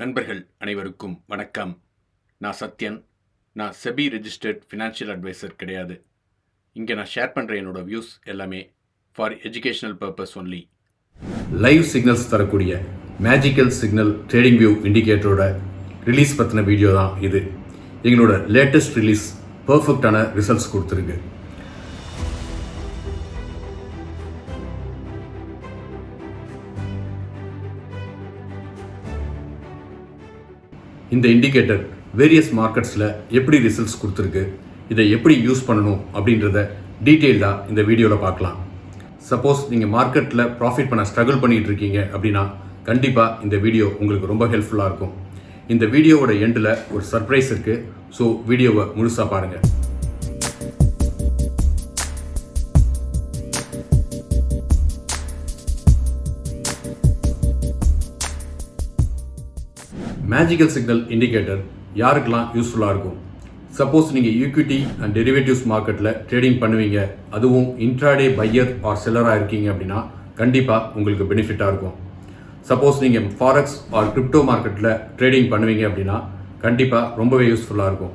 நண்பர்கள் அனைவருக்கும் வணக்கம். நான் சத்யன். நான் செபி ரெஜிஸ்டர்ட் ஃபினான்ஷியல் அட்வைசர் கிடையாது. இங்கே நான் ஷேர் பண்ணுற என்னோட வியூஸ் எல்லாமே for educational purpose only live signals தரக்கூடிய மேஜிக்கல் சிக்னல் ட்ரேடிங் வியூ இண்டிகேட்டரோட ரிலீஸ் பற்றின வீடியோ தான் இது. எங்களோட லேட்டஸ்ட் ரிலீஸ் பர்ஃபெக்டான ரிசல்ட்ஸ் கொடுத்துருக்கு. இந்த இண்டிகேட்டர் வேரியஸ் மார்க்கெட்ஸில் எப்படி ரிசல்ட்ஸ் கொடுத்துருக்கு இதை எப்படி யூஸ் பண்ணணும் அப்படின்றத டீட்டெயில்டாக இந்த வீடியோவில் பார்க்கலாம். சப்போஸ் நீங்கள் மார்க்கெட்டில் ப்ராஃபிட் பண்ண ஸ்ட்ரகிள் பண்ணிகிட்டு இருக்கீங்க அப்படின்னா கண்டிப்பாக இந்த வீடியோ உங்களுக்கு ரொம்ப ஹெல்ப்ஃபுல்லாக இருக்கும். இந்த வீடியோவோட எண்டில் ஒரு சர்ப்ரைஸ் இருக்குது ஸோ வீடியோவை முழுசாக பாருங்கள் மேஜிக்கல் சிக்னல் இண்டிகேட்டர் யாருக்கெல்லாம் யூஸ்ஃபுல்லாக இருக்கும்? சப்போஸ் நீங்கள் ஈக்விட்டி அண்ட் டெரிவேட்டிவ்ஸ் மார்க்கெட்டில் ட்ரேடிங் பண்ணுவீங்க. அதுவும் இன்ட்ராடே பையர் ஆர் செல்லராக இருக்கீங்க அப்படின்னா கண்டிப்பாக உங்களுக்கு பெனிஃபிட்டாக இருக்கும். சப்போஸ் நீங்கள் ஃபாரெக்ஸ் ஆர் கிரிப்டோ மார்க்கெட்டில் ட்ரேடிங் பண்ணுவீங்க அப்படின்னா கண்டிப்பாக ரொம்பவே யூஸ்ஃபுல்லாக இருக்கும்.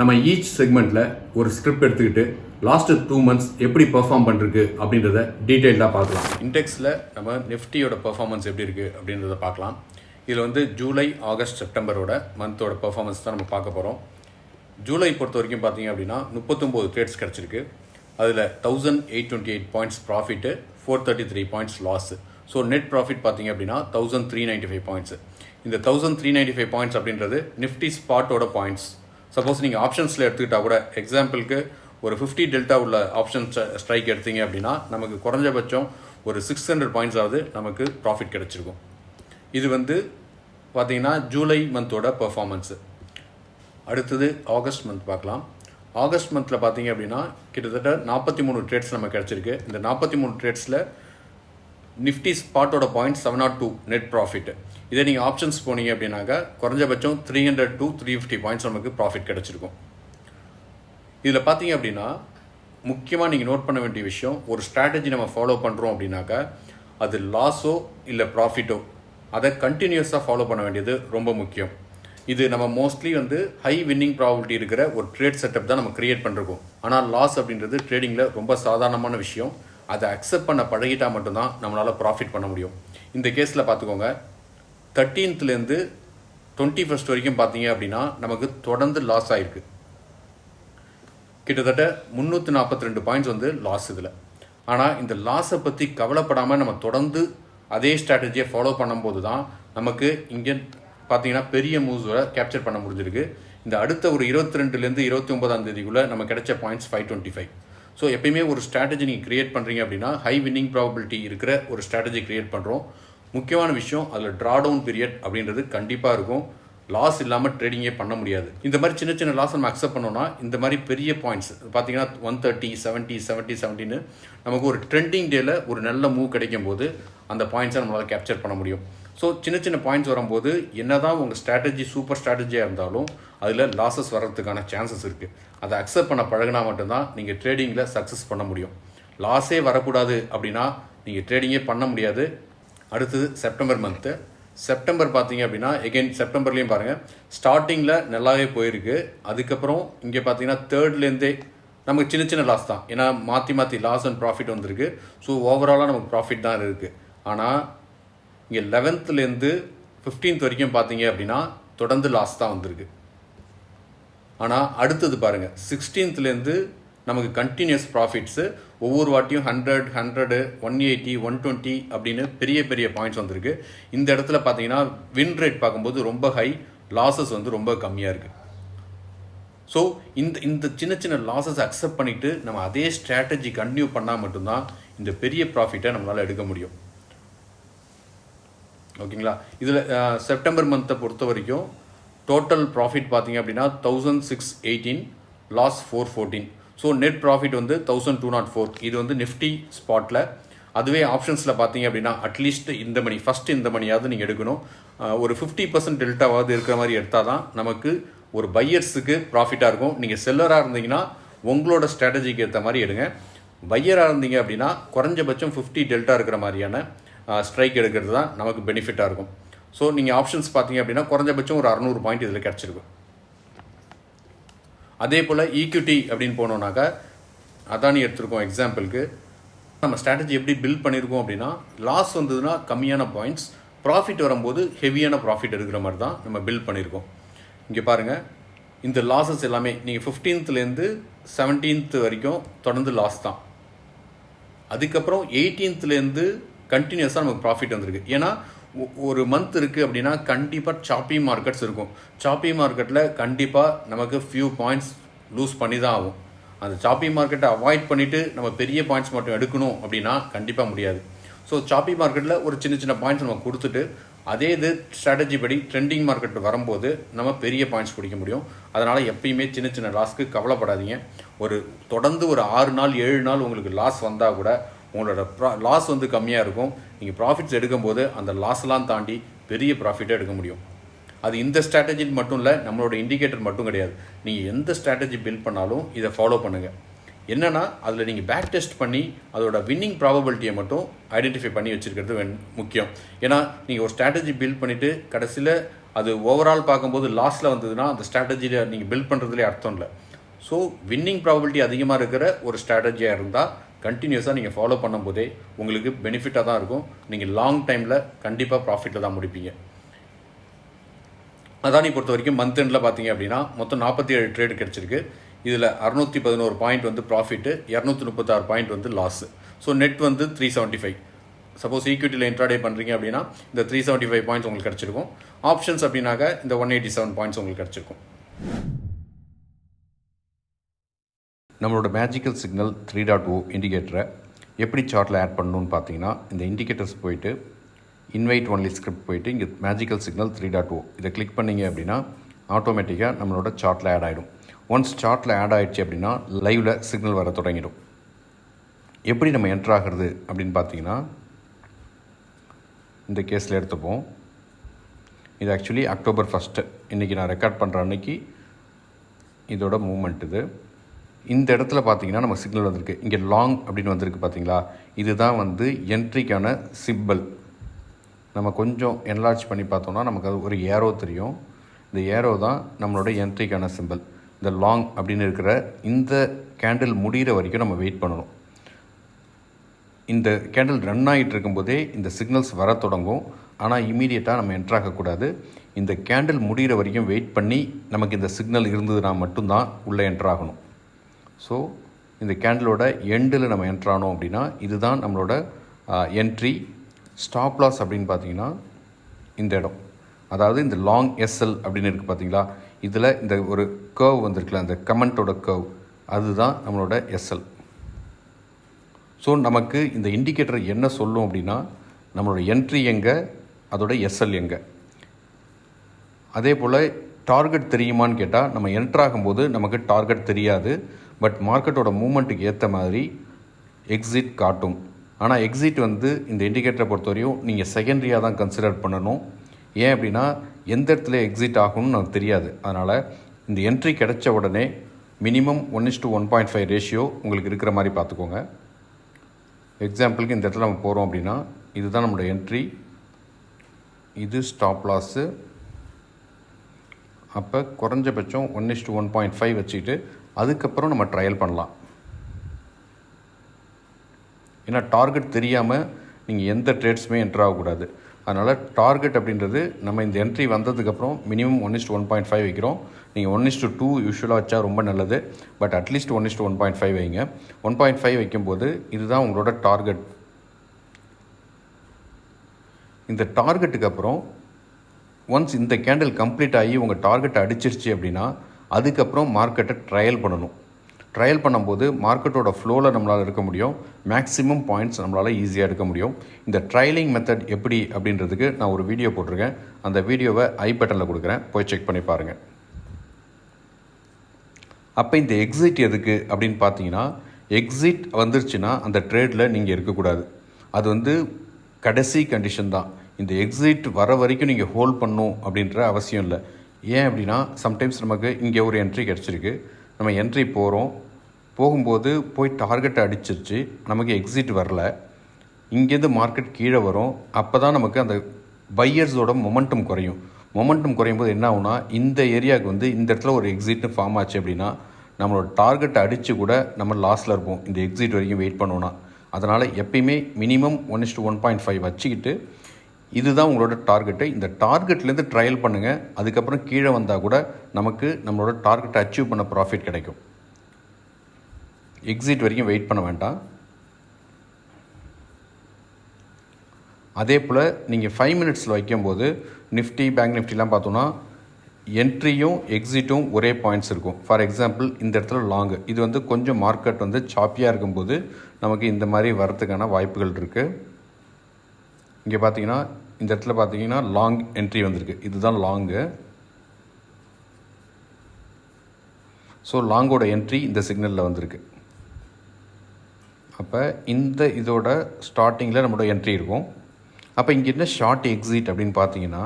நம்ம ஈச் செக்மெண்ட்டில் ஒரு ஸ்கிரிப்ட் எடுத்துக்கிட்டு லாஸ்ட்டு டூ மந்த்ஸ் எப்படி பெர்ஃபார்ம் பண்ணிருக்கு அப்படின்றத டீட்டெயிலாக பார்க்கலாம். இண்டெக்ஸில் நம்ம நிஃப்டியோட பெர்ஃபார்மன்ஸ் எப்படி இருக்குது அப்படின்றத பார்க்கலாம். இதில் வந்து ஜூலை ஆகஸ்ட் செப்டம்பரோட மந்தோட பர்ஃபார்மன்ஸ் தான் நம்ம பார்க்க போகிறோம் ஜூலை பொறுத்த வரைக்கும் பார்த்தீங்க அப்படின்னா முப்பத்தொம்போது ட்ரேட்ஸ் கிடச்சிருக்கு. அதில் thousand eight twenty eight points profit four thirty three points loss so net profit பார்த்தீங்க அப்படின்னா thousand three ninety five points இந்த thousand three ninety five points அப்படின்றது நிஃப்டி ஸ்பாட்டோட பாயிண்ட்ஸ் சப்போஸ் நீங்கள் ஆப்ஷன்ஸில் எடுத்துக்கிட்டால் கூட எக்ஸாம்பிளுக்கு ஒரு ஃபிஃப்டி டெல்டா உள்ள ஆப்ஷன் ஸ்ட்ரைக் எடுத்தீங்க அப்படின்னா நமக்கு குறைஞ்சபட்சம் ஒரு சிக்ஸ் ஹண்ட்ரட் பாயிண்ட்ஸாவது ஆகுது நமக்கு ப்ராஃபிட் கிடச்சிருக்கும். இது வந்து பார்த்தீங்கன்னா ஜூலை மந்தோட பெர்ஃபார்மன்ஸு அடுத்தது ஆகஸ்ட் மந்த் பார்க்கலாம். ஆகஸ்ட் மந்தில் பார்த்தீங்க அப்படின்னா கிட்டத்தட்ட நாற்பத்தி மூணு ட்ரேட்ஸ் நம்ம கிடச்சிருக்கு. இந்த நாற்பத்தி மூணு ட்ரேட்ஸில் Nifty ஸ்பாட்டோட point seven nought two net profit இதே நீங்கள் ஆப்ஷன்ஸ் போனீங்க அப்படின்னாக்கா குறைஞ்சபட்சம் three hundred two three fifty points நமக்கு ப்ராஃபிட் கிடச்சிருக்கும். இதில் பார்த்தீங்க அப்படின்னா முக்கியமாக நீங்கள் நோட் பண்ண வேண்டிய விஷயம் ஒரு ஸ்ட்ராட்டஜி நம்ம ஃபாலோ பண்ணுறோம் அப்படின்னாக்கா அது லாஸோ இல்லை ப்ராஃபிட்டோ அதை கண்டினியூஸாக ஃபாலோ பண்ண வேண்டியது ரொம்ப முக்கியம். இது நம்ம மோஸ்ட்லி வந்து ஹை வின்னிங் ப்ராபபிலிட்டி இருக்கிற ஒரு ட்ரேட் செட்டப் தான் நம்ம க்ரியேட் பண்ணிருக்கோம். ஆனால் லாஸ் அப்படின்றது ட்ரேடிங்கில் ரொம்ப சாதாரணமான விஷயம். அதை அக்செப்ட் பண்ண பழகிட்டால் மட்டும்தான் நம்மளால் ப்ராஃபிட் பண்ண முடியும். இந்த கேஸில் பார்த்துக்கோங்க. தேர்ட்டீன்த்லேருந்து டுவெண்ட்டி ஃபஸ்ட் வரைக்கும் பார்த்தீங்க அப்படின்னா நமக்கு தொடர்ந்து லாஸ் ஆகிருக்கு கிட்டத்தட்ட முந்நூற்றி நாற்பத்தி ரெண்டு பாயிண்ட்ஸ் வந்து லாஸ் இதில். ஆனால் இந்த லாஸை பற்றி கவலைப்படாமல் நம்ம தொடர்ந்து அதே ஸ்ட்ராட்டஜியை ஃபாலோ பண்ணும்போது தான் நமக்கு இங்கே பார்த்தீங்கன்னா பெரிய மூவ்ஸோட கேப்சர் பண்ண முடிஞ்சிருக்கு. இந்த அடுத்த ஒரு இருபத்தி ரெண்டுலேருந்து இருபத்தி ஒன்பதாம் தேதிக்குள்ளே நம்ம கிடைச்ச points five twenty five so எப்பயுமே ஒரு ஸ்ட்ராட்டஜி நீங்கள் க்ரியேட் பண்ணுறீங்க அப்படின்னா ஹை வின்னிங் ப்ராபபிலிட்டி இருக்கிற ஒரு ஸ்ட்ராட்டஜி க்ரியேட் பண்ணுறோம் முக்கியமான விஷயம் அதில் ட்ரா டவுன் பீரியட் அப்படின்றது கண்டிப்பாக இருக்கும். லாஸ் இல்லாமல் ட்ரேடிங்கே பண்ண முடியாது. இந்த மாதிரி சின்ன சின்ன லாஸ் நம்ம அக்செப்ட் பண்ணோம்னா இந்த மாதிரி பெரிய பாயிண்ட்ஸ் பார்த்தீங்கன்னா ஒன் தேர்ட்டி செவன்ட்டி செவன்ட்டி செவன்ட்டின்னு நமக்கு ஒரு ட்ரெண்டிங் டேல ஒரு நல்ல மூவ் கிடைக்கும் போது அந்த பாயிண்ட்ஸை நம்மளால் கேப்சர் பண்ண முடியும். ஸோ சின்ன சின்ன பாயிண்ட்ஸ் வரும்போது என்னதான் உங்கள் ஸ்ட்ராட்டஜி சூப்பர் ஸ்ட்ராட்டஜியாக இருந்தாலும் அதில் லாஸஸ் வர்றதுக்கான சான்சஸ் இருக்குது அதை அக்செப்ட் பண்ண பழகினா மட்டும்தான் நீங்கள் ட்ரேடிங்கில் சக்ஸஸ் பண்ண முடியும். லாஸே வரக்கூடாது அப்படின்னா நீங்கள் ட்ரேடிங்கே பண்ண முடியாது. அடுத்தது செப்டம்பர் மந்த்து செப்டம்பர் பார்த்தீங்க அப்படின்னா எகெயின் செப்டம்பர்லேயும் பாருங்கள் ஸ்டார்டிங்கில் நல்லாவே போயிருக்கு. அதுக்கப்புறம் இங்கே பார்த்தீங்கன்னா தேர்ட்லேருந்தே நமக்கு சின்ன சின்ன லாஸ் தான். ஏன்னா மாற்றி மாற்றி லாஸ் அண்ட் ப்ராஃபிட் வந்திருக்கு. ஸோ ஓவராலாக நமக்கு ப்ராஃபிட் தான் இருக்குது ஆனால் இங்கே லெவன்த்துலேருந்து ஃபிஃப்டீன்த் வரைக்கும் பார்த்தீங்க அப்படின்னா தொடர்ந்து லாஸ் தான் வந்திருக்கு. ஆனால் அடுத்தது பாருங்கள் சிக்ஸ்டீன்த்லேருந்து நமக்கு கண்டினியூஸ் ப்ராஃபிட்ஸு ஒவ்வொரு வாட்டியும் hundred hundred one eighty one twenty அப்படின்னு பெரிய பெரிய பாயிண்ட்ஸ் வந்திருக்கு. இந்த இடத்துல பார்த்தீங்கன்னா வின் ரேட் பார்க்கும்போது ரொம்ப ஹை லாஸஸ் வந்து ரொம்ப கம்மியாக இருக்குது ஸோ இந்த இந்த சின்ன சின்ன லாஸஸ் அக்செப்ட் பண்ணிவிட்டு நம்ம அதே ஸ்ட்ராட்டஜி கண்டினியூ பண்ணால் மட்டும்தான் இந்த பெரிய ப்ராஃபிட்டை நம்மளால் எடுக்க முடியும். ஓகேங்களா இதில் செப்டம்பர் மந்த்தை பொறுத்த வரைக்கும் டோட்டல் ப்ராஃபிட் பார்த்தீங்க அப்படின்னா thousand six eighteen loss four fourteen so net profit வந்து தௌசண்ட் டூ நாட் ஃபோர் இது வந்து நிஃப்டி ஸ்பாட்டில் அதுவே ஆப்ஷன்ஸில் பார்த்தீங்க அப்படின்னா அட்லீஸ்ட் இந்த மணி ஃபஸ்ட் இந்த மணியாவது நீங்கள் எடுக்கணும். ஒரு ஃபிஃப்டி பர்சன்ட் டெல்டாவாவது இருக்கிற மாதிரி எடுத்தால் தான் நமக்கு ஒரு பையர்ஸுக்கு ப்ராஃபிட்டாக இருக்கும். நீங்கள் செல்லராக இருந்தீங்கன்னா உங்களோட ஸ்ட்ராட்டஜிக்கு ஏற்ற மாதிரி எடுங்க. பையராக இருந்தீங்க அப்படின்னா குறைஞ்சபட்சம் ஃபிஃப்டி டெல்டா இருக்கிற மாதிரியான ஸ்ட்ரைக் எடுக்கிறது தான் நமக்கு பெனிஃபிட்டாக இருக்கும். ஸோ நீங்கள் ஆப்ஷன்ஸ் பார்த்தீங்க அப்படின்னா குறைஞ்சபட்சம் ஒரு அறநூறு பாயிண்ட் இதில் கிடச்சிருக்கும். அதே போல் ஈக்விட்டி அப்படின்னு போனோம்னாக்கா அதானி எடுத்திருக்கோம் எக்ஸாம்பிளுக்கு நம்ம ஸ்ட்ராட்டஜி எப்படி பில்ட் பண்ணியிருக்கோம் அப்படின்னா லாஸ் வந்ததுன்னா கம்மியான பாயிண்ட்ஸ் ப்ராஃபிட் வரும்போது ஹெவியான ப்ராஃபிட் எடுக்கிற மாதிரி தான் நம்ம பில்ட் பண்ணியிருக்கோம் இங்கே பாருங்கள் இந்த லாஸஸ் எல்லாமே நீங்கள் ஃபிஃப்டீன்த்துலேருந்து செவன்டீன்த் வரைக்கும் தொடர்ந்து லாஸ் தான். அதுக்கப்புறம் எயிட்டீன்த்துலேருந்து கண்டினியூஸாக நமக்கு ப்ராஃபிட் வந்திருக்கு. ஏன்னா ஒரு மந்த் இருக்குது அப்படின்னா கண்டிப்பாக சாப்பி மார்க்கெட்ஸ் இருக்கும். சாப்பி மார்க்கெட்டில் கண்டிப்பாக நமக்கு ஃபியூ பாயிண்ட்ஸ் லூஸ் பண்ணி தான் ஆகும். அந்த சாப்பி மார்க்கெட்டை அவாய்ட் பண்ணிவிட்டு நம்ம பெரிய பாயிண்ட்ஸ் மட்டும் எடுக்கணும் அப்படின்னா கண்டிப்பாக முடியாது. ஸோ சாப்பி மார்க்கெட்டில் ஒரு சின்ன சின்ன பாயிண்ட்ஸ் நம்ம கொடுத்துட்டு அதே இது ஸ்ட்ராட்டஜி படி ட்ரெண்டிங் மார்க்கெட் வரும்போது நம்ம பெரிய பாயிண்ட்ஸ் பிடிக்க முடியும். அதனால் எப்பயுமே சின்ன சின்ன லாஸ்க்கு கவலைப்படாதீங்க. ஒரு தொடர்ந்து ஒரு ஆறு நாள் ஏழு நாள் உங்களுக்கு லாஸ் வந்தால் கூட உங்களோட லாஸ் வந்து கம்மியாக இருக்கும். நீங்கள் ப்ராஃபிட்ஸ் எடுக்கும்போது அந்த லாஸ்லாம் தாண்டி பெரிய ப்ராஃபிட்டை எடுக்க முடியும். அது இந்த ஸ்ட்ராட்டஜி மட்டும் இல்லை நம்மளோட இண்டிகேட்டர் மட்டும் கிடையாது. நீங்கள் எந்த ஸ்ட்ராட்டஜி பில்ட் பண்ணாலும் இதை ஃபாலோ பண்ணுங்கள் என்னென்னா அதில் நீங்கள் பேக் டெஸ்ட் பண்ணி அதோட வின்னிங் ப்ராபபிலிட்டியை மட்டும் ஐடென்டிஃபை பண்ணி வச்சுருக்கிறது வென் முக்கியம். ஏன்னா நீங்கள் ஒரு ஸ்ட்ராட்டஜி பில்ட் பண்ணிவிட்டு கடைசியில் அது ஓவரால் பார்க்கும்போது லாஸில் வந்ததுன்னா அந்த ஸ்ட்ராட்டஜியில் நீங்கள் பில்ட் பண்ணுறதுலேயே அர்த்தம் இல்லை. ஸோ வின்னிங் ப்ராபபிலிட்டி அதிகமாக இருக்கிற ஒரு ஸ்ட்ராட்டஜியாக இருந்தால் கண்டினியூஸாக நீங்கள் ஃபாலோ பண்ணும்போதே உங்களுக்கு பெனிஃபிட்டாக தான் இருக்கும். நீங்கள் லாங் டைமில் கண்டிப்பாக ப்ராஃபிட்டில் தான் முடிப்பீங்க. அதானி பொறுத்த வரைக்கும் மந்த் எண்டில் பார்த்தீங்க அப்படின்னா மொத்தம் நாற்பத்தி ஏழு ட்ரேடு கிடச்சிருக்கு. இதில் அறுநூற்றி பதினோரு பாயிண்ட் வந்து ப்ராஃபிட்டு இரநூத்தி முப்பத்தாறு பாயிண்ட் வந்து லாஸு ஸோ நெட் வந்து த்ரீ செவன்ட்டி ஃபைவ் சப்போஸ் ஈக்விட்டியில் இன்ட்ராடே பண்ணுறீங்க அப்படின்னா இந்த த்ரீ செவன்ட்டி ஃபைவ் பாயிண்ட்ஸ் உங்களுக்கு கிடச்சிருக்கும். ஆப்ஷன்ஸ் அப்படின்னாக்க இந்த ஒன் எயிட்டி செவன் பாயிண்ட்ஸ் உங்களுக்கு கிடச்சிருக்கும். நம்மளோட magical signal three dot O இண்டிகேட்டரை எப்படி சார்ட்டில் ஆட் பண்ணணும்னு பார்த்தீங்கன்னா இந்த இண்டிகேட்டர்ஸ் போயிட்டு இன்வைட் ஒன்லி ஸ்கிரிப்ட் போயிட்டு இங்கே magical signal three dot O இதை கிளிக் பண்ணீங்க அப்படின்னா ஆட்டோமேட்டிக்காக நம்மளோட சார்ட்டில் ஆட் ஆகிடும் ஒன்ஸ் சார்ட்டில் ஆட் ஆகிடுச்சு அப்படின்னா லைவில் சிக்னல் வர தொடங்கிடும். எப்படி நம்ம என்ட்ரு ஆகிறது அப்படின்னு பார்த்தீங்கன்னா இந்த கேஸில் எடுத்துப்போம். இது ஆக்சுவலி அக்டோபர் ஃபஸ்ட்டு இன்றைக்கி நான் ரெக்கார்ட் பண்ணுற அன்னைக்கு இதோட மூமெண்ட் இது. இந்த இடத்துல பார்த்தீங்கன்னா நம்ம சிக்னல் வந்திருக்கு. இங்கே லாங் அப்படின்னு வந்திருக்கு பார்த்தீங்களா? இதுதான் வந்து என்ட்ரிக்கான சிம்பிள் நம்ம கொஞ்சம் என்லார்ஜ் பண்ணி பார்த்தோம்னா நமக்கு அது ஒரு ஏரோ தெரியும். இந்த ஏரோ தான் நம்மளோட என்ட்ரிக்கான சிம்பிள் இந்த லாங் அப்படின்னு இருக்கிற இந்த கேண்டில் முடிகிற வரைக்கும் நம்ம வெயிட் பண்ணணும். இந்த கேண்டில் ரன் ஆகிட்டு இருக்கும்போதே இந்த சிக்னல்ஸ் வர தொடங்கும். ஆனால் இமீடியட்டாக நம்ம என்ட்ராகக்கூடாது இந்த கேண்டில் முடிகிற வரைக்கும் வெயிட் பண்ணி நமக்கு இந்த சிக்னல் இருந்ததுன்னா மட்டும்தான் உள்ளே என்ட்ராகணும் ஸோ இந்த கேண்டிலோட எண்டில் நம்ம என்ட்ரானோம் அப்படின்னா இதுதான் நம்மளோட என்ட்ரி ஸ்டாப் லாஸ் அப்படின்னு பார்த்தீங்கன்னா இந்த இடம். அதாவது இந்த லாங் எஸ்எல் அப்படின்னு இருக்குது பார்த்தீங்களா இதில் இந்த ஒரு கர்வ் வந்திருக்குல்ல அந்த கமெண்ட்டோட கர்வ் அதுதான் நம்மளோட எஸ்எல் ஸோ நமக்கு இந்த இண்டிகேட்டர் என்ன சொல்லும் அப்படின்னா நம்மளோட என்ட்ரி எங்கே அதோட எஸ்எல் எங்கே. அதே போல் டார்கெட் தெரியுமான்னு கேட்டால் நம்ம என்ட்ராகும் போது நமக்கு டார்கெட் தெரியாது. பட் மார்க்கெட்டோட மூமெண்ட்டுக்கு ஏற்ற மாதிரி எக்ஸிட் காட்டும். ஆனால் எக்ஸிட் வந்து இந்த இண்டிகேட்டரை பொறுத்தவரையும் நீங்கள் செகண்டரியாக தான் கன்சிடர் பண்ணணும். ஏன் அப்படின்னா எந்த இடத்துல எக்ஸிட் ஆகும்னு நமக்கு தெரியாது. அதனால் இந்த என்ட்ரி கிடைச்ச உடனே minimum one is to one point five ratio உங்களுக்கு இருக்கிற மாதிரி பார்த்துக்கோங்க. எக்ஸாம்பிளுக்கு இந்த இடத்துல நம்ம போகிறோம் அப்படின்னா இதுதான் நம்மளோட என்ட்ரி இது ஸ்டாப் லாஸு அப்போ குறைஞ்சபட்சம் one is one point five வச்சுக்கிட்டு அதுக்கப்புறம் நம்ம ட்ரையல் பண்ணலாம். ஏன்னா டார்கெட் தெரியாமல் நீங்கள் எந்த ட்ரேட்ஸுமே என்ட்ரு ஆகக்கூடாது. அதனால் டார்கெட் அப்படின்றது நம்ம இந்த என்ட்ரி வந்ததுக்கப்புறம் minimum one is to one point five வைக்கிறோம். நீங்கள் ஒன் இஸ்ட்டு டூ யூஸ்வலாக வச்சா ரொம்ப நல்லது. But at least one is to one point five வைங்க. ஒன் பாயிண்ட் ஃபைவ் வைக்கும்போது இதுதான் உங்களோட டார்கெட் இந்த டார்கெட்டுக்கு அப்புறம் ஒன்ஸ் இந்த கேண்டில் கம்ப்ளீட் ஆகி உங்கள் டார்கெட் அடிச்சிருச்சு அப்படின்னா அதுக்கப்புறம் மார்க்கெட்டை ட்ரையல் பண்ணணும். ட்ரையல் பண்ணும்போது மார்க்கெட்டோட ஃப்ளோவில் நம்மளால் இருக்க முடியும். மேக்ஸிமம் பாயிண்ட்ஸ் நம்மளால் ஈஸியாக எடுக்க முடியும். இந்த ட்ரையலிங் மெத்தட் எப்படி அப்படின்றதுக்கு நான் ஒரு வீடியோ போட்டிருக்கேன். அந்த வீடியோவை ஐ பட்டனில் கொடுக்குறேன். போய் செக் பண்ணி பாருங்கள் அப்போ இந்த எக்ஸிட் எதுக்கு அப்படின்னு பார்த்தீங்கன்னா எக்ஸிட் வந்துருச்சுன்னா அந்த ட்ரேடில் நீங்கள் இருக்கக்கூடாது. அது வந்து கடைசி கண்டிஷன் தான். இந்த எக்ஸிட் வர வரைக்கும் நீங்கள் ஹோல்ட் பண்ணும் அப்படின்ற அவசியம் இல்லை. ஏன் அப்படின்னா சம்டைம்ஸ் நமக்கு இங்கே ஒரு என்ட்ரி கிடச்சிருக்கு. நம்ம என்ட்ரி போகிறோம் போகும்போது போய் டார்கெட்டை அடிச்சிருச்சு. நமக்கு எக்ஸிட் வரல. இங்கேருந்து மார்க்கெட் கீழே வரும். அப்போ தான் நமக்கு அந்த பையர்ஸோட மொமெண்டம் குறையும். மொமெண்டம் குறையும் போது என்ன ஆகுனா இந்த ஏரியாவுக்கு வந்து இந்த இடத்துல ஒரு எக்ஸிட்னு ஃபார்ம் ஆச்சு அப்படின்னா நம்மளோட டார்கெட்டை அடித்து கூட நம்ம லாஸில் இருப்போம். இந்த எக்ஸிட் வரைக்கும் வெயிட் பண்ணோன்னா அதனால் எப்பயுமே minimum one is to one point five வச்சுக்கிட்டு இதுதான் உங்களோட டார்கெட்டு இந்த டார்கெட்லேருந்து ட்ரையல் பண்ணுங்கள் அதுக்கப்புறம் கீழே வந்தால் கூட நமக்கு நம்மளோட டார்கெட்டை அச்சீவ் பண்ண ப்ராஃபிட் கிடைக்கும். எக்ஸிட் வரைக்கும் வெயிட் பண்ண வேண்டாம். அதே போல் நீங்கள் ஃபைவ் மினிட்ஸில் வைக்கும்போது நிஃப்டி பேங்க் நிஃப்டிலாம் பார்த்தோன்னா என்ட்ரியும் எக்ஸிட்டும் ஒரே பாயிண்ட்ஸ் இருக்கும். ஃபார் எக்ஸாம்பிள் இந்த இடத்துல லாங்கு இது வந்து கொஞ்சம் மார்க்கெட் வந்து சாப்பியாக இருக்கும்போது நமக்கு இந்த மாதிரி வரத்துக்கான வாய்ப்புகள் இருக்குது இங்கே பார்த்தீங்கன்னா இந்த இடத்துல பார்த்தீங்கன்னா லாங் என்ட்ரி வந்திருக்கு. இதுதான் லாங்கு ஸோ லாங்கோட என்ட்ரி இந்த சிக்னலில் வந்திருக்கு. அப்போ இந்த இதோட ஸ்டார்டிங்கில் நம்மளோட என்ட்ரி இருக்கும். அப்போ இங்கே என்ன ஷார்ட் எக்ஸிட் அப்படின்னு பார்த்தீங்கன்னா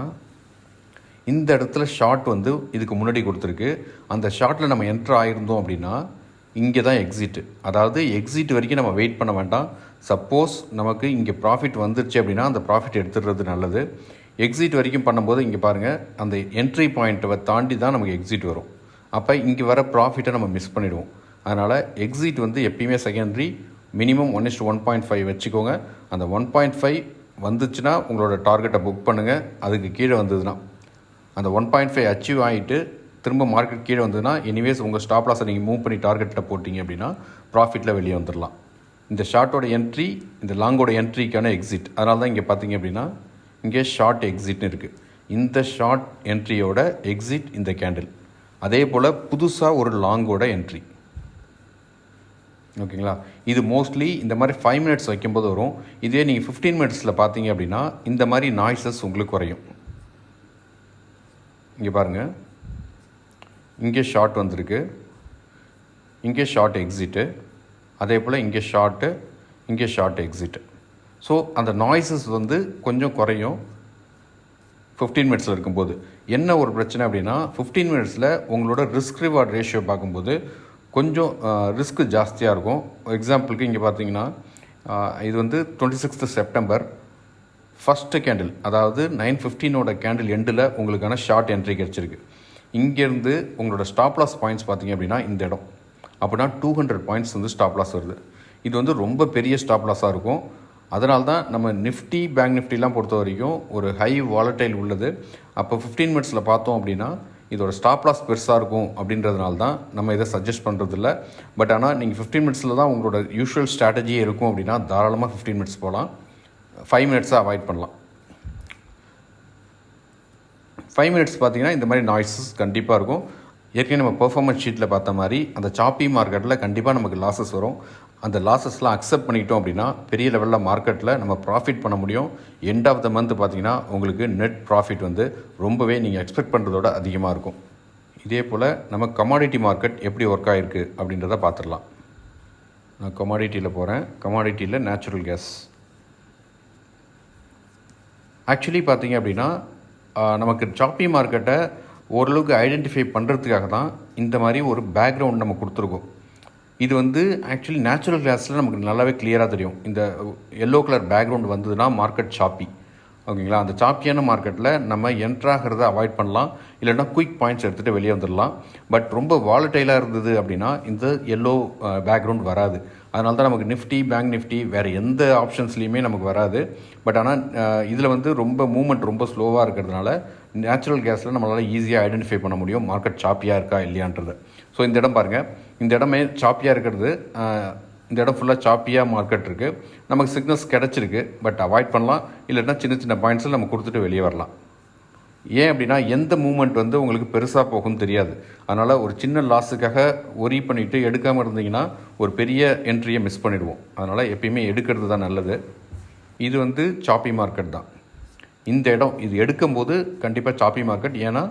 இந்த இடத்துல ஷார்ட் வந்து இதுக்கு முன்னாடி கொடுத்துருக்கு. அந்த ஷார்ட்டில் நம்ம என்ட்ரு ஆயிருந்தோம் அப்படின்னா இங்கே தான் எக்ஸிட்டு அதாவது எக்ஸிட் வரைக்கும் நம்ம வெயிட் பண்ண வேண்டாம். சப்போஸ் நமக்கு இங்கே ப்ராஃபிட் வந்துருச்சு அப்படின்னா அந்த ப்ராஃபிட் எடுத்துடுறது நல்லது. எக்ஸிட் வரைக்கும் பண்ணும்போது இங்கே பாருங்கள் அந்த என்ட்ரி பாயிண்ட்டை தாண்டி தான் நமக்கு எக்ஸிட் வரும். அப்போ இங்கே வர ப்ராஃபிட்டை நம்ம மிஸ் பண்ணிவிடுவோம் அதனால் எக்ஸிட் வந்து எப்பயுமே secondary minimum one is to one point five வச்சுக்கோங்க. அந்த ஒன் பாயிண்ட் ஃபைவ் வந்துச்சுன்னா உங்களோட டார்கெட்டை புக் பண்ணுங்கள் அதுக்கு கீழே வந்ததுன்னா. அந்த ஒன் பாயிண்ட் ஃபைவ் அச்சீவ் ஆகிட்டு திரும்ப மார்க்கெட் கீழே வந்ததுன்னா எனிவேஸ் உங்கள் ஸ்டாப் லாஸை நீங்கள் மூவ் பண்ணி டார்கெட்டில் போட்டிங்க அப்படின்னா ப்ராஃபிட்டில் வெளியே வந்துடலாம் இந்த ஷார்ட்டோட என்ட்ரி இந்த லாங்கோட என்ட்ரிக்கான எக்ஸிட் அதனால தான் இங்கே பார்த்தீங்க அப்படின்னா இங்கே ஷார்ட் எக்ஸிட்னு இருக்குது இந்த ஷார்ட் என்ட்ரியோட எக்ஸிட் இந்த கேண்டில் அதே போல் புதுசாக ஒரு லாங்கோட என்ட்ரி ஓகேங்களா? இது மோஸ்ட்லி இந்த மாதிரி ஃபைவ் மினிட்ஸ் வைக்கும்போது வரும். இதே நீங்கள் ஃபிஃப்டீன் மினிட்ஸில் பார்த்தீங்க அப்படின்னா இந்த மாதிரி நாய்ஸஸ் உங்களுக்கு குறையும். இங்கே பாருங்கள் இங்கே ஷார்ட் வந்திருக்கு. இங்கே ஷார்ட் எக்ஸிட்டு அதே போல் இங்கே ஷார்ட்டு இங்கே ஷார்ட் எக்ஸிட்டு ஸோ அந்த நாய்ஸஸ் வந்து கொஞ்சம் குறையும். ஃபிஃப்டீன் மினிட்ஸில் இருக்கும்போது. என்ன ஒரு பிரச்சனை அப்படின்னா ஃபிஃப்டீன் மினிட்ஸில் உங்களோட ரிஸ்க் ரிவார்ட் ரேஷியோ பார்க்கும்போது கொஞ்சம் ரிஸ்க் ஜாஸ்தியாக இருக்கும். எக்ஸாம்பிளுக்கு இங்கே பார்த்தீங்கன்னா இது வந்து twenty sixth September first candle அதாவது நைன் ஃபிஃப்டீனோட கேண்டில் எண்டில் உங்களுக்கான ஷார்ட் என்ட்ரி கிடச்சிருக்கு. இங்கேருந்து உங்களோட ஸ்டாப் லாஸ் பாயிண்ட்ஸ் பார்த்தீங்க அப்படின்னா இந்த இடம். அப்படின்னா டூ ஹண்ட்ரட் பாயிண்ட்ஸ் வந்து ஸ்டாப் லாஸ் வருது. இது வந்து ரொம்ப பெரிய ஸ்டாப் லாஸாக இருக்கும். அதனால தான் நம்ம நிஃப்டி பேங்க் நிஃப்டிலாம் பொறுத்த வரைக்கும் ஒரு ஹை வாலட்டைல் உள்ளது. அப்போ ஃபிஃப்டீன் மினிட்ஸில் பார்த்தோம் அப்படின்னா இதோட ஸ்டாப் லாஸ் பெருசாக இருக்கும் அப்படின்றதுனால தான் நம்ம இதை சஜஸ்ட் பண்ணுறதில்ல பட் ஆனால் நீங்கள் ஃபிஃப்டீன் மினிட்ஸில் தான் உங்களோட யூஷுவல் ஸ்ட்ராட்டஜியே இருக்கும் அப்படின்னா தாராளமாக ஃபிஃப்டீன் மினிட்ஸ் போகலாம் ஃபைவ் மினிட்ஸாக அவாய்ட் பண்ணலாம். ஃபைவ் மினிட்ஸ் பார்த்தீங்கன்னா இந்த மாதிரி நாய்ஸஸ் கண்டிப்பாக இருக்கும். ஏற்கனவே நம்ம பெர்ஃபார்மன்ஸ் ஷீட்டில் பார்த்த மாதிரி அந்த சாப்பி மார்க்கெட்டில் கண்டிப்பாக நமக்கு லாஸஸ் வரும். அந்த லாஸஸ்லாம் அக்செப்ட் பண்ணிக்கிட்டோம் அப்படின்னா பெரிய லெவலில் மார்க்கெட்டில் நம்ம ப்ராஃபிட் பண்ண முடியும். எண்ட் ஆஃப் த மந்த் பார்த்திங்கன்னா உங்களுக்கு நெட் ப்ராஃபிட் வந்து ரொம்பவே நீங்கள் எக்ஸ்பெக்ட் பண்ணுறதோட அதிகமாக இருக்கும். இதே போல் நம்ம கமாடிட்டி மார்க்கெட் எப்படி ஒர்க் ஆகிருக்கு அப்படின்றத பார்த்துடலாம். நான் கமாடிட்டியில் போகிறேன் கமாடிட்டியில் நேச்சுரல் கேஸ் ஆக்சுவலி பார்த்தீங்க அப்படின்னா நமக்கு சாப்பி மார்க்கெட்டை ஓரளவுக்கு ஐடென்டிஃபை பண்ணுறதுக்காக தான் இந்த மாதிரி ஒரு பேக்ரவுண்ட் நம்ம கொடுத்துருக்கோம். இது வந்து ஆக்சுவலி நேச்சுரல் கிளாஸில் நமக்கு நல்லாவே கிளியராக தெரியும். இந்த எல்லோ கலர் பேக்ரவுண்ட் வந்ததுன்னா மார்க்கெட் சாப்பி ஓகேங்களா? அந்த சாப்பியான மார்க்கெட்டில் நம்ம என்ட்ராகிறத அவாய்ட் பண்ணலாம். இல்லைன்னா குயிக் பாயிண்ட்ஸ் எடுத்துகிட்டு வெளியே வந்துடலாம் பட் ரொம்ப வாலட்டைலாக இருந்தது அப்படின்னா இந்த எல்லோ பேக்ரவுண்ட் வராது. அதனால தான் நமக்கு நிஃப்டி பேங்க் நிஃப்டி வேறு எந்த ஆப்ஷன்ஸ்லையுமே நமக்கு வராது. பட் ஆனால் இதில் வந்து ரொம்ப மூமெண்ட் ரொம்ப ஸ்லோவாக இருக்கிறதுனால நேச்சுரல் கேஸில் நம்மளால் ஈஸியாக ஐடென்டிஃபை பண்ண முடியும். மார்க்கெட் சாப்பியாக இருக்கா இல்லையான்றது. ஸோ இந்த இடம் பாருங்கள் இந்த இடமே சாப்பியாக இருக்கிறது. இந்த இடம் ஃபுல்லாக சாப்பியாக மார்க்கெட் இருக்குது நமக்கு சிக்னல்ஸ் கிடச்சிருக்கு. பட் அவாய்ட் பண்ணலாம். இல்லைன்னா சின்ன சின்ன பாயிண்ட்ஸில் நம்ம கொடுத்துட்டு வெளியே வரலாம். ஏன் அப்படின்னா எந்த மூமெண்ட் வந்து உங்களுக்கு பெருசாக போகும்னு தெரியாது. அதனால் ஒரு சின்ன லாஸுக்காக ஒரி பண்ணிவிட்டு எடுக்காமல் இருந்தீங்கன்னா ஒரு பெரிய என்ட்ரியை மிஸ் பண்ணிவிடுவோம் அதனால் எப்பயுமே எடுக்கிறது தான் நல்லது. இது வந்து சாப்பி மார்க்கெட் தான். இந்த இடம் இது எடுக்கும்போது கண்டிப்பாக சாப்பி மார்க்கெட் ஏன்னா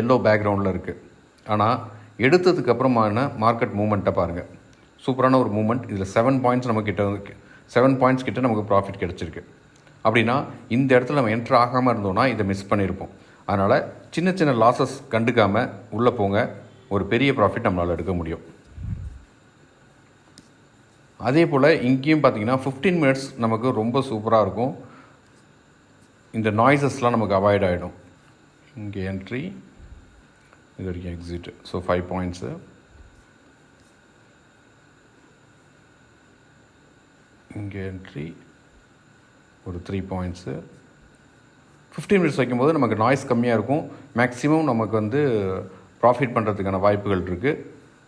எல்லோ பேக்ரவுண்டில் இருக்குது ஆனால் எடுத்ததுக்கு அப்புறமான மார்க்கெட் மூமெண்ட்டை பாருங்கள் சூப்பரான ஒரு மூமெண்ட் இதில் செவன் பாயிண்ட்ஸ் நம்ம கிட்ட செவன் பாயிண்ட்ஸ் கிட்ட நமக்கு ப்ராஃபிட் கிடச்சிருக்கு. அப்படின்னா இந்த இடத்துல நம்ம என்ட்ரு ஆகாமல் இருந்தோம்னா இதை மிஸ் பண்ணியிருப்போம் அதனால் சின்ன சின்ன லாஸஸ் கண்டுக்காமல் உள்ளே போங்க. ஒரு பெரிய ப்ராஃபிட் நம்மளால் எடுக்க முடியும். அதே போல் இங்கேயும் பார்த்தீங்கன்னா 15 மினிட்ஸ் நமக்கு ரொம்ப சூப்பராக இருக்கும். இந்த நாய்ஸஸ்லாம் நமக்கு அவாய்ட் ஆகிடும் இங்கே என்ட்ரி இது வரைக்கும் எக்ஸிட் ஸோ ஃபைவ் பாயிண்ட்ஸு இங்கே என்ட்ரி ஒரு த்ரீ பாயிண்ட்ஸு ஃபிஃப்டீன் மினிட்ஸ் வைக்கும்போது நமக்கு நாய்ஸ் கம்மியாக இருக்கும். மேக்ஸிமம் நமக்கு வந்து ப்ராஃபிட் பண்ணுறதுக்கான வாய்ப்புகள் இருக்குது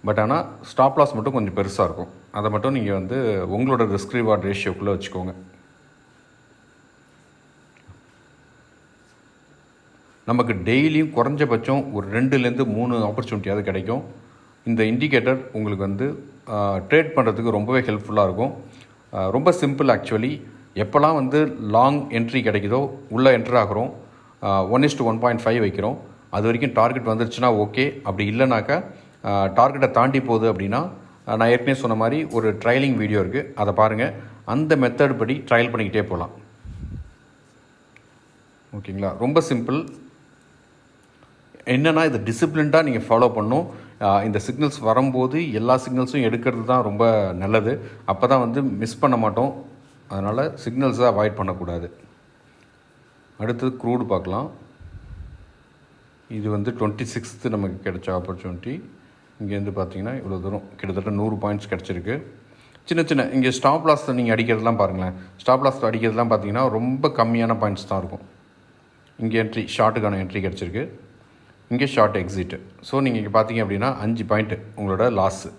பட் ஆனால் ஸ்டாப் லாஸ் மட்டும் கொஞ்சம் பெருசாக இருக்கும். அதை மட்டும் நீங்கள் வந்து உங்களோட ரிஸ்க் ரிவார்ட் ரேஷியோக்குள்ளே வச்சுக்கோங்க. நமக்கு டெய்லியும் குறைஞ்சபட்சம் ஒரு ரெண்டுலேருந்து மூணு ஆப்பர்ச்சுனிட்டியாவது கிடைக்கும். இந்த இண்டிகேட்டர் உங்களுக்கு வந்து ட்ரேட் பண்ணுறதுக்கு ரொம்பவே ஹெல்ப்ஃபுல்லாக இருக்கும். ரொம்ப சிம்பிள் ஆக்சுவலி எப்போல்லாம் வந்து லாங் என்ட்ரி கிடைக்குதோ உள்ளே என்ட்ரு ஆகிறோம் one is one point five வைக்கிறோம் அது வரைக்கும் டார்கெட் வந்துருச்சுன்னா ஓகே அப்படி இல்லைனாக்கா டார்கெட்டை தாண்டி போகுது அப்படின்னா நான் ஏற்கனவே சொன்ன மாதிரி ஒரு ட்ரையலிங் வீடியோ இருக்குது அதை பாருங்கள் அந்த மெத்தட் படி ட்ரையல் பண்ணிக்கிட்டே போகலாம். ஓகேங்களா ரொம்ப சிம்பிள் என்னென்னா இது டிசிப்ளின்டாக நீங்கள் ஃபாலோ பண்ணும் இந்த சிக்னல்ஸ் வரும்போது எல்லா சிக்னல்ஸும் எடுக்கிறது தான் ரொம்ப நல்லது. அப்போ தான் வந்து மிஸ் பண்ண மாட்டோம். அதனால் சிக்னல்ஸை அவாய்ட் பண்ணக்கூடாது. அடுத்தது க்ரூடு பார்க்கலாம். இது வந்து டுவெண்ட்டி சிக்ஸ்த்து நமக்கு கிடைச்ச ஆப்பர்ச்சுனிட்டி இங்கேருந்து பார்த்தீங்கன்னா இவ்வளோ தூரம் கிட்டத்தட்ட நூறு பாயிண்ட்ஸ் கிடச்சிருக்கு. சின்ன சின்ன இங்கே ஸ்டாப் லாஸில் நீங்கள் அடிக்கிறதுலாம் பாருங்களேன். ஸ்டாப் லாஸ் அடிக்கிறதுலாம் பார்த்தீங்கன்னா ரொம்ப கம்மியான பாயிண்ட்ஸ் தான் இருக்கும். இங்கே என்ட்ரி ஷார்ட்டுக்கான என்ட்ரி கிடச்சிருக்கு. இங்கே ஷார்ட் எக்ஸிட்டு ஸோ நீங்கள் இங்கே பார்த்தீங்க அப்படின்னா அஞ்சு பாயிண்ட்டு உங்களோட லாஸு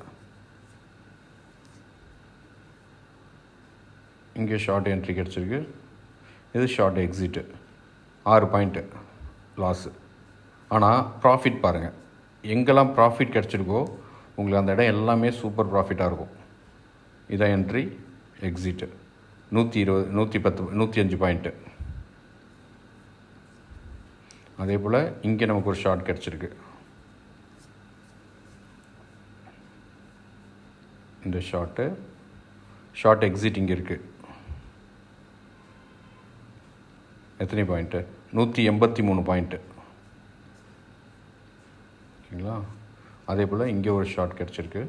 இங்கே ஷார்ட் என்ட்ரி கிடச்சிருக்கு. இது ஷார்ட் எக்ஸிட்டு ஆறு பாயிண்ட்டு லாஸு ஆனால் ப்ராஃபிட் பாருங்கள் எங்கெல்லாம் ப்ராஃபிட் கிடச்சிருக்கோ உங்களுக்கு அந்த இடம் எல்லாமே சூப்பர் ப்ராஃபிட்டாக இருக்கும். இதான் என்ட்ரி எக்ஸிட்டு நூற்றி இருபது நூற்றி பத்து நூற்றி அஞ்சு பாயிண்ட்டு அதே போல் இங்கே நமக்கு ஒரு ஷார்ட் கிடச்சிருக்கு. இந்த ஷார்ட்டு ஷார்ட் எக்ஸிட் இங்கே இருக்குது எத்தனை பாயிண்ட்டு நூற்றி எண்பத்தி மூணு பாயிண்ட்டு ஓகேங்களா? அதே போல் இங்கே ஒரு ஷார்ட் கிடச்சிருக்கு.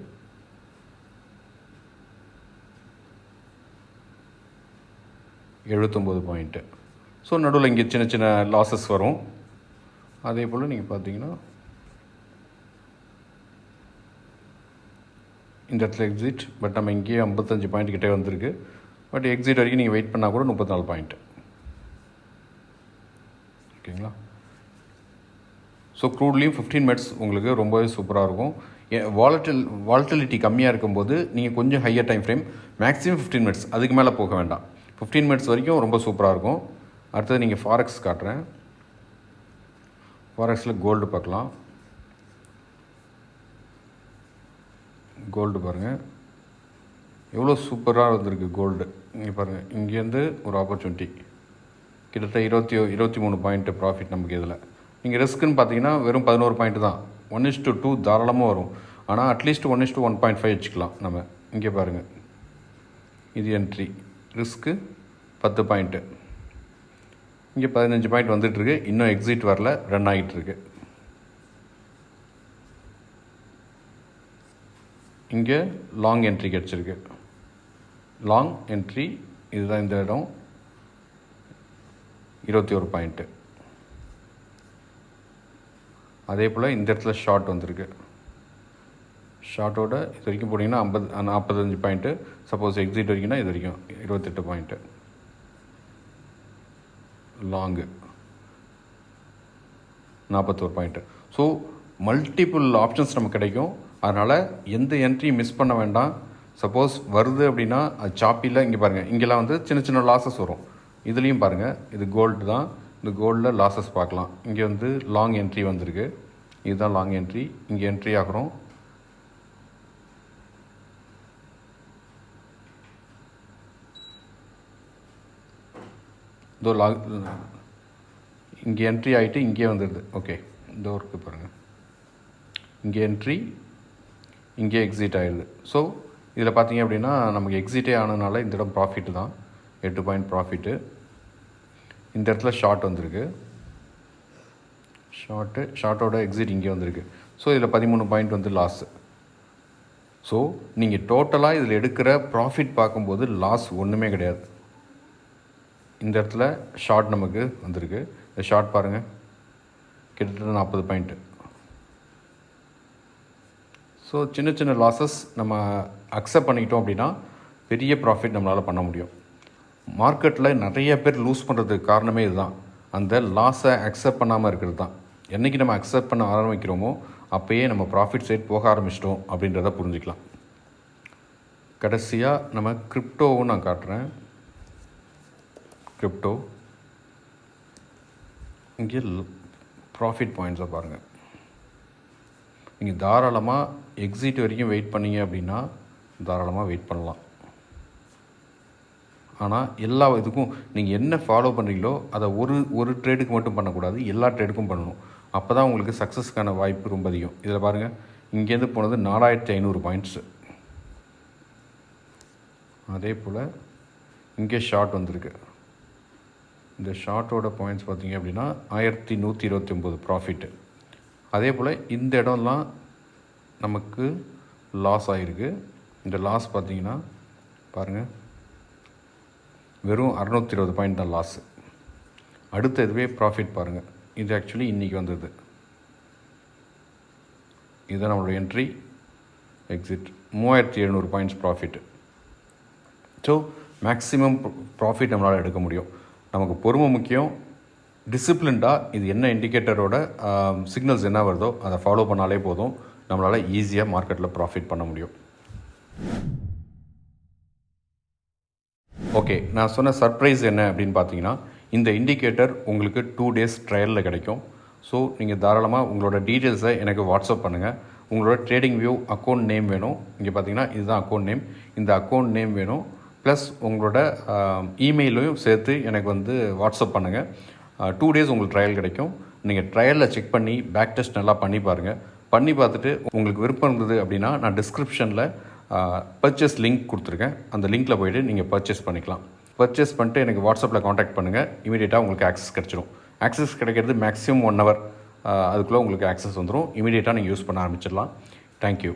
எழுபத்தொம்போது பாயிண்ட்டு ஸோ நடுவில் இங்கே சின்ன சின்ன லாஸஸ் வரும். அதே போல் நீங்கள் பார்த்தீங்கன்னா இந்த இடத்துல எக்ஸிட் பட் நம்ம இங்கேயே ஐம்பத்தஞ்சு பாயிண்ட் கிட்டே வந்திருக்கு. பட் எக்ஸிட் வரைக்கும் நீங்கள் வெயிட் பண்ணால் கூட முப்பத்தி பாயிண்ட்டு ஓகேங்களா? ஸோ க்ரூட்லேயும் ஃபிஃப்டீன் மினிட்ஸ் உங்களுக்கு ரொம்பவே சூப்பராக இருக்கும். வாலட்டில் வாலட்டிலிட்டி கம்மியாக இருக்கும்போது நீங்கள் கொஞ்சம் higher time frame maximum fifteen minutes அதுக்கு மேலே போக வேண்டாம். ஃபிஃப்டீன் மினிட்ஸ் வரைக்கும் ரொம்ப சூப்பராக இருக்கும். அடுத்தது நீங்கள் ஃபாரெக்ஸ் காட்டுறேன். ஃபாரெக்ஸில் கோல்டு பார்க்கலாம். கோல்டு பாருங்கள் எவ்வளோ சூப்பராக வந்திருக்கு கோல்டு இங்கே பாருங்கள் இங்கேருந்து ஒரு ஆப்பர்ச்சுனிட்டி கிட்டத்தட்ட இருபத்தி இருபத்தி மூணு பாயிண்ட்டு ப்ராஃபிட் நமக்கு இதில். நீங்கள் ரிஸ்க்குன்னு பார்த்தீங்கன்னா வெறும் பதினோரு பாயிண்ட் தான். ஒன் இஸ் டு டூ தாராளமாக வரும். ஆனால் at least one is to one point five வச்சுக்கலாம் நம்ம. இங்கே பாருங்கள் இது என்ட்ரி ரிஸ்க்கு பத்து பாயிண்ட்டு இங்கே பதினஞ்சு பாயிண்ட் வந்துட்டுருக்கு. இன்னும் எக்ஸிட் வரல. ரன் ஆகிட்டுருக்கு இங்கே லாங் என்ட்ரி கிடச்சிருக்கு. லாங் என்ட்ரி இதுதான் இந்த இடம். இருபத்தி ஒரு பாயிண்ட்டு அதே போல் இந்த இடத்துல ஷார்ட் வந்திருக்கு. ஷார்ட்டோட இது வரைக்கும் போனீங்கன்னா ஐம்பது நாற்பத்தஞ்சு பாயிண்ட்டு சப்போஸ் எக்ஸிட் வரைக்கும்னா இது வரைக்கும் இருபத்தெட்டு பாயிண்ட்டு லாங்கு நாற்பத்தோரு பாயிண்ட்டு ஸோ மல்டிபிள் ஆப்ஷன்ஸ் நமக்கு கிடைக்கும். அதனால் எந்த என்ட்ரியும் மிஸ் பண்ண வேண்டாம். சப்போஸ் வருது அப்படின்னா அது சாப்பியில் இங்கே பாருங்கள் இங்கெல்லாம் வந்து சின்ன சின்ன லாஸஸ் வரும். இதுலேயும் பாருங்கள் இது கோல்டு தான். இந்த கோல்டில் லாஸஸ் பார்க்கலாம். இங்கே வந்து லாங் என்ட்ரி வந்திருக்கு. இதுதான் லாங் என்ட்ரி இங்கே என்ட்ரி ஆகிறோம். இதோ லாங் இங்கே என்ட்ரி ஆகிட்டு இங்கே வந்துடுது ஓகே இந்த ஒர்க்கு பாருங்கள் இங்கே என்ட்ரி இங்கே எக்ஸிட் ஆகிடுது ஸோ இதில் பார்த்தீங்க அப்படின்னா நமக்கு எக்ஸிட்டே ஆனதுனால இந்த இடம் ப்ராஃபிட் தான். எட்டு பாயிண்ட் ப்ராஃபிட்டு. இந்த இடத்துல ஷார்ட் வந்திருக்கு. ஷார்ட்டு ஷார்ட்டோட எக்ஸிட் இங்கே வந்திருக்கு. ஸோ இதில் பதிமூணு பாயிண்ட் வந்து லாஸு ஸோ நீங்கள் டோட்டலாக இதில் எடுக்கிற ப்ராஃபிட் பார்க்கும்போது லாஸ் ஒன்றுமே கிடையாது. இந்த இடத்துல ஷார்ட் நமக்கு வந்திருக்கு. இந்த ஷார்ட் பாருங்கள் கிட்டத்தட்ட நாற்பது பாயிண்ட்டு ஸோ சின்ன சின்ன லாஸஸ் நம்ம அக்செப்ட் பண்ணிக்கிட்டோம் அப்படின்னா பெரிய ப்ராஃபிட் நம்மளால் பண்ண முடியும். மார்க்கெட்டில் நிறைய பேர் லூஸ் பண்ணுறதுக்கு காரணமே இதுதான். அந்த லாஸை அக்செப்ட் பண்ணாமல் இருக்கிறது தான். என்றைக்கு நம்ம அக்செப்ட் பண்ண ஆரம்பிக்கிறோமோ அப்போயே நம்ம ப்ராஃபிட் சைட் போக ஆரம்பிச்சிட்டோம் அப்படின்றத புரிஞ்சுக்கலாம். கடைசியாக நம்ம கிரிப்டோவும் நான் காட்டுறேன். கிரிப்டோ இங்கே ப்ராஃபிட் பாயிண்ட்ஸை பாருங்கள் நீங்கள் தாராளமாக எக்ஸிட் வரைக்கும் வெயிட் பண்ணீங்க அப்படின்னா தாராளமாக வெயிட் பண்ணலாம். ஆனால் எல்லா இதுக்கும் நீங்கள் என்ன ஃபாலோ பண்ணுறீங்களோ அதை ஒரு ஒரு ட்ரேடுக்கு மட்டும் பண்ணக்கூடாது. எல்லா ட்ரேடுக்கும் பண்ணணும். அப்போ தான் உங்களுக்கு சக்ஸஸ்க்கான வாய்ப்பு ரொம்ப அதிகம். இதில் பாருங்கள் இங்கேருந்து போனது நாலாயிரத்தி ஐநூறு பாயிண்ட்ஸு அதே போல் இங்கே ஷார்ட் வந்திருக்கு. இந்த ஷார்ட்டோட பாயிண்ட்ஸ் பார்த்தீங்க அப்படின்னா ஆயிரத்தி நூற்றி இருபத்தி ஒம்பது ப்ராஃபிட்டு அதே போல் இந்த இடம்லாம் நமக்கு லாஸ் ஆகிருக்கு இந்த லாஸ் பார்த்தீங்கன்னா பாருங்கள் வெறும் அறநூற்றி இருபது பாயிண்ட் தான் லாஸு அடுத்த இதுவே ப்ராஃபிட் பாருங்கள் இது ஆக்சுவலி இன்றைக்கி வந்தது. இதுதான் நம்மளோட என்ட்ரி எக்ஸிட் மூவாயிரத்தி எழுநூறு points profit so maximum profit நம்மளால் எடுக்க முடியும். நமக்கு பொறுமை முக்கியம். டிசிப்ளின்டாக இது என்ன இண்டிகேட்டரோட சிக்னல்ஸ் என்ன வருதோ அதை ஃபாலோ பண்ணாலே போதும். நம்மளால் ஈஸியாக மார்க்கெட்டில் ப்ராஃபிட் பண்ண முடியும். ஓகே நான் சொன்ன சர்ப்ரைஸ் என்ன அப்படின்னு பார்த்தீங்கன்னா இந்த இண்டிகேட்டர் உங்களுக்கு டூ டேஸ் ட்ரையலில் கிடைக்கும். ஸோ நீங்கள் தாராளமாக உங்களோட டீட்டெயில்ஸை எனக்கு வாட்ஸ்அப் பண்ணுங்கள் உங்களோட ட்ரேடிங் வியூ அக்கௌண்ட் நேம் வேணும். இங்கே பார்த்தீங்கன்னா இதுதான் அக்கௌண்ட் நேம் இந்த அக்கௌண்ட் நேம் வேணும். ப்ளஸ் உங்களோட இமெயிலையும் சேர்த்து எனக்கு வந்து வாட்ஸ்அப் பண்ணுங்கள் டூ டேஸ் உங்களுக்கு ட்ரையல் கிடைக்கும். நீங்கள் ட்ரையலில் செக் பண்ணி பேக் டெஸ்ட் நல்லா பண்ணி பாருங்கள் பண்ணி பார்த்துட்டு உங்களுக்கு விருப்பம் இருந்தது அப்படின்னா நான் டிஸ்கிரிப்ஷனில் பர்ச்சேஸ் லிங்க் கொடுத்துருக்கேன். அந்த லிங்க்கில் போய்ட்டு நீங்கள் பர்ச்சேஸ் பண்ணிக்கலாம். பர்ச்சேஸ் பண்ணிட்டு எனக்கு வாட்ஸ்அப்பில் காண்டாக்ட் பண்ணுங்கள் இமீடியட்டாக உங்களுக்கு ஆக்சஸ் கிடச்சிடும் ஆக்சஸ் கிடைக்கிறது மேக்ஸிமம் ஒன் ஹவர் அதுக்குள்ளே உங்களுக்கு ஆக்சஸ் வந்துடும் இமீடியட்டாக நீங்கள் யூஸ் பண்ண ஆரம்பிச்சிடலாம். தேங்க்யூ